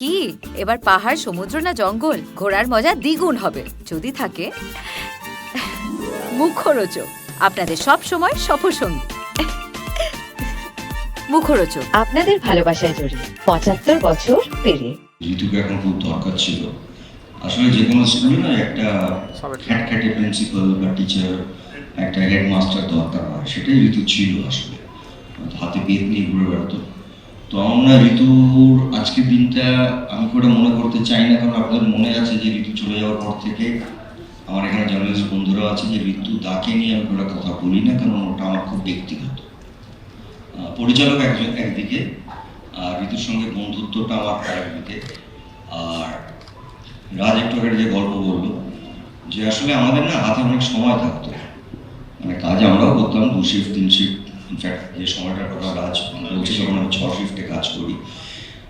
কি? এবার পাহাড় সমুদ্র না জঙ্গল? ঘোরার মজা দ্বিগুণ হবে। যদি থাকে মুখরোচক। আপনাদের সব সময় সফরসঙ্গী মুখরোচক। আপনাদের ভালোবাসায় জড়িয়ে পঁচাত্তর বছর পেরিয়ে। ঋতুকে এখন খুব দরকার ছিল। আসলে যে কোনো স্কুলে না একটা খ্যাটখ্যাটে প্রিন্সিপাল বা টিচার একটা হেডমাস্টার দরকার হয়। সেটাই ঋতু ছিল আসলে। হাতে বেদ নিয়ে ঘুরে বেড়াতো। তো আমরা ঋতুর আজকের দিনটা আমি করে মনে করতে চাই না? কারণ আপনাদের মনে আছে যে ঋতু চলে যাওয়ার পর থেকে আমার এখানে জার্নালিস্ট বন্ধুরা আছে যে ঋতু তাকে নিয়ে আমি করে কথা বলি না, কারণ ওটা আমার খুব ব্যক্তিগত। পরিচালক একজন একদিকে, আর ঋতুর সঙ্গে বন্ধুত্বটা আমার আরেকদিকে। আর রাজ একটু যে গল্প বলল, যে আসলে আমাদের না হাতে অনেক সময় থাকতো। মানে কাজ আমরাও করতাম দু শিফট তিন শিফট ইনফ্যাক্ট যে সময়টার কথা রাজ বলছে যখন আমি ছ শিফটে কাজ করি।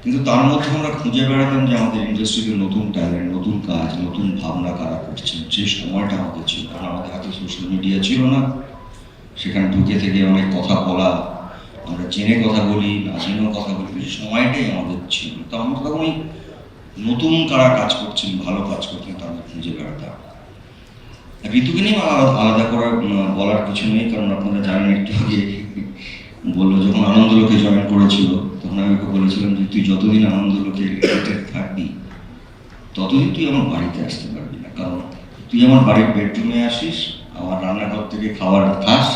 কিন্তু তার মধ্যে আমরা খুঁজে বেড়াতাম যে আমাদের ইন্ডাস্ট্রিতে নতুন ট্যালেন্ট নতুন কাজ, নতুন ভাবনা কারা করছেন। যে সময়টা আমাদের ছিল। কারণ আমাদের হাতে সোশ্যাল মিডিয়া ছিল না। সেখানে ঢুকে থেকে অনেক কথা বলা, আমরা জেনে কথা বলি, না জেনেও কথা বলি সময়টাই আমাদের ছিল। তো আমরা তখন ওই নতুন কারা কাজ করছেন, ভালো কাজ করছেন তাদের খুঁজে বেড়াতাম। ঋতুকে নিয়ে আলাদা করার বলার কিছু নেই, কারণ আপনারা জানেন একটু আগে বলল, যখন আনন্দলোকে জয়েন করেছিল, তখন আমি ওকে বলেছিলাম যে, তুই যতদিন আনন্দলোকে রিলেটেড থাকবি, ততদিন তুই আমার বাড়িতে আসতে পারবি না। কারণ তুই আমার বাড়ির বেডরুমে আসিস, আমার রান্নাঘর থেকে খাবার খাস।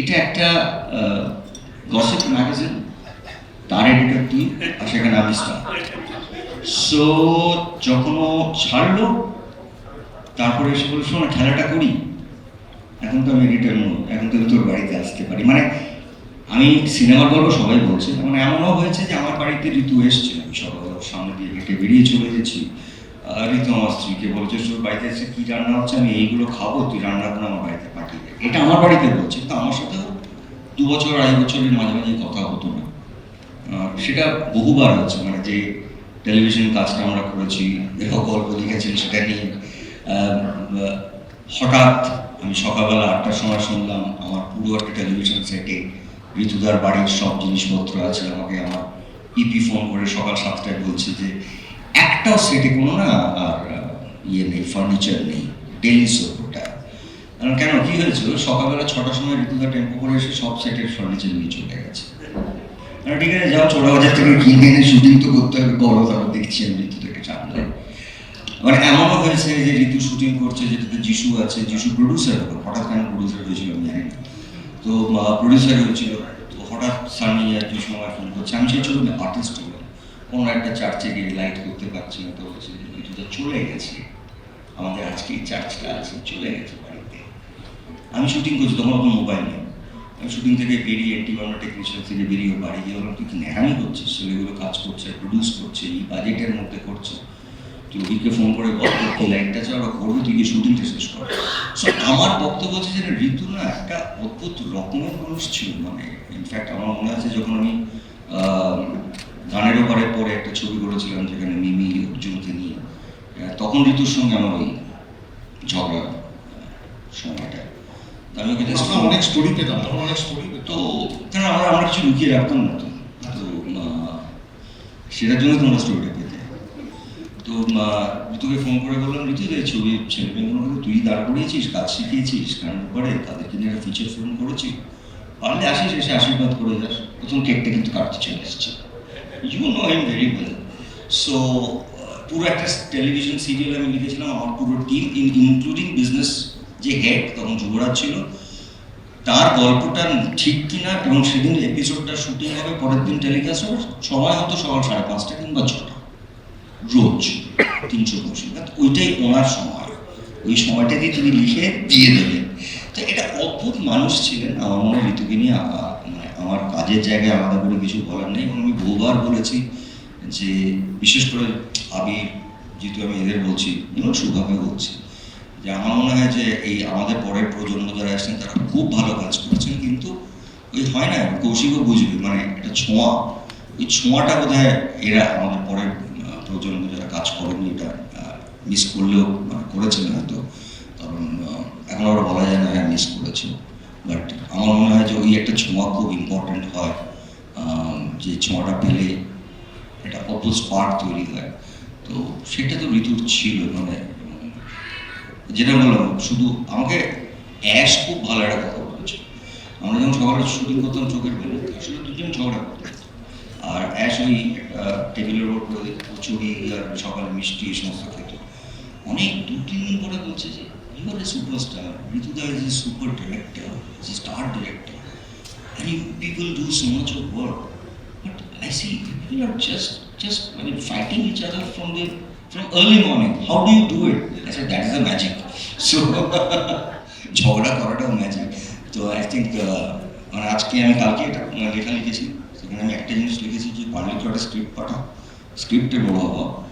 এটা একটা গসিপ ম্যাগাজিন তার এডিটর তুই আর সেখানে আমি সো যখন ছাড়লো, তারপরে এসে বলে শোনো, খেলাটা করি। এখন তো আমি এডিটর নই এখন তো তোর বাড়িতে আসতে পারি। মানে আমি সিনেমার গল্প সবাই বলছে। মানে এমনও হয়েছে যে আমার বাড়িতে ঋতু এসছে। আমি ওর সামনে দিয়ে হেঁটে বেরিয়ে চলে গেছি। ঋতু আমার স্ত্রীকে বলছে, তোর বাড়িতে এসে কী রান্না হচ্ছে? আমি এইগুলো খাব, তুই রান্না করে আমার বাড়িতে পাঠিয়ে দে। এটা আমার বাড়িতে বলছে। তো আমার সাথেও দু বছর, আড়াই বছরের মাঝে মাঝে কথা হতো না। সেটা বহুবার হচ্ছে। মানে যে টেলিভিশন কাজটা আমরা করেছি গল্প লিখেছেন সেটা নিয়ে। হঠাৎ আমি সকালবেলা আটটার সময় শুনলাম আমার পুরো একটা টেলিভিশন সেটে ঋতুদার বাড়ির সব জিনিসপত্র আছে। আমাকে আমার ইপি ফোন করে সকাল সাতটায় বলছে যে, একটাও সেটে কোনো না আর ইয়ে নেই ফার্নিচার নেই ডেলি সোপ ওটা। কেন, কি হয়েছিল? সকালবেলা ছটার সময় ঋতুদা টেম্পো করে এসে সব সেটের ফার্নিচার নিয়ে চলে গেছে। ঠিক আছে, যাও ছোট বাজার থেকে কিনে এনে শুটিং তো করতে হবে বড় তারপর দেখছি আমি ঋতু থেকে সামলাই মানে যে ঋতু শুটিং করছে যেটাতে যিশু আছে, যিশু প্রডিউসার হঠাৎ কেন প্রডিউসার হয়েছিল আমি জানি তো প্রডিউসার হয়েছিল তো হঠাৎ যিশু আমার ফোন করছে, আমি সেই আর্টিস্ট কোনো একটা চার্চে গিয়ে লাইট করতে পারছি না, তো বলছে চলে গেছে। আমাদের আজকে এই চার্চটা আছে, চলে গেছে বাড়িতে। আমি শুটিং করছি তখন অত মোবাইল নেই। আমি শুটিং থেকে বেরিয়ে এন্টি বাংলা টেকনিশিয়ান থেকে বেরিয়ে বাড়ি গিয়ে বললাম, তুই কি করছিস? ছেলেগুলো কাজ করছে প্রডিউস করছে, এই বাজেটের মধ্যে করছে। তুই ফোন করে বল কি লাইনটা আছে ওরা করবে তুই গিয়ে শুটিংটা শেষ কর? সো আমার বক্তব্য হচ্ছে যে ঋতু না একটা অদ্ভুত রকমের মানুষ ছিল মানে ইনফ্যাক্ট আমার মনে আছে যখন আমি গানের ওপারে পরে একটা ছবি করেছিলাম যেখানে মিমি অর্জুনকে নিয়ে তখন ঋতুর সঙ্গে আমার ওই ঝগড়া সময়টা। আমি ওকে just অনেক স্টোরি পেতাম তখন অনেক স্টোরি পেতাম। তো আমরা আমরা কিছু লুকিয়ে রাখতাম না তো সেটার জন্য তোমরা স্টোরিটা পেতে তো ঋতুকে ফোন করে বললাম ঋতু যে ছবি ছেলে মেয়েগুলোকে তুই দাঁড় করিয়েছিস, কাজ শিখিয়েছিস, কারণ করে তাদেরকে নিয়ে একটা ফিচার ফিল্ম করেছি। পারলে আসিস, এসে আশীর্বাদ করে যাস। প্রথম কেকটা কিন্তু কাটতে চলে এসেছে। You know I am very well so পুরো একটা টেলিভিশন সিরিয়াল আমি লিখেছিলাম, আমার পুরো টিম ইনক্লুডিং বিজনেস যে হেড তখন যুবরাজ ছিল, তার গল্পটা ঠিক কিনা, এবং সেদিন এপিসোডটা শুটিং হবে, পরের দিন টেলিকাস্ট হবে সময় হতো সকাল সাড়ে পাঁচটা কিংবা ছটা। রোজ তিনশো পঁচিশ ওইটাই ওনার সময়। ওই সময়টাকে তিনি লিখে দিয়ে দেবেন। তো এটা অদ্ভুত মানুষ ছিলেন। আমার মনে ঋতুকে নিয়ে মানে আমার কাজের জায়গায় আলাদা করে কিছু বলার নেই। আমি বহুবার বলেছি যে, বিশেষ করে আবির, যেহেতু আমি এদের বলছি এবং সুভাবে বলছি। যে আমার মনে হয় যে এই আমাদের পরের প্রজন্ম যারা আসছেন, তারা খুব ভালো কাজ করছেন। কিন্তু ওই হয় না, কৌশিকও বুঝবে। মানে একটা ছোঁয়া, ওই ছোঁয়াটা বোধ এরা আমাদের পরের প্রজন্ম যারা কাজ করেনি এটা মিস করলেও মানে করেছেন হয়তো। কারণ এখন আবার বলা যায় না হ্যাঁ মিস করেছে। বাট আমার মনে হয় যে ওই একটা ছোঁয়া খুব ইম্পর্ট্যান্ট হয় যে ছোঁয়াটা পেলে একটা অদ্ভুত স্পার্ক তৈরি হয়। তো সেটা তো ঋতুর ছিল মানে যেটা বললাম, শুধু আমাকে অ্যাশ খুব ভালো একটা কথা বলেছে। আমরা যখন সকালে শুটিং করতাম, চোখের বেরো আসলে দুজন ঝগড়া করতাম। আর অ্যাশ ওই টেবিলের ওপর করে কচুরি আর সকালে মিষ্টি এই সমস্ত খেত অনেক দু তিন দিন পরে বলছে যে you are a superstar Rituda is a super director is a star director people do so much of work. But I see people are just just I mean, fighting each other from the from early morning. How do you do it? I said that is the magic. So ঝগড়া করাটাও magic তো I think মানে আজকে আমি কালকে এটা লেখা লিখেছি আমি একটা জিনিস লিখেছি যে পারলে কি একটা স্ক্রিপ্ট পাঠাও? স্ক্রিপ্টের বড় হওয়া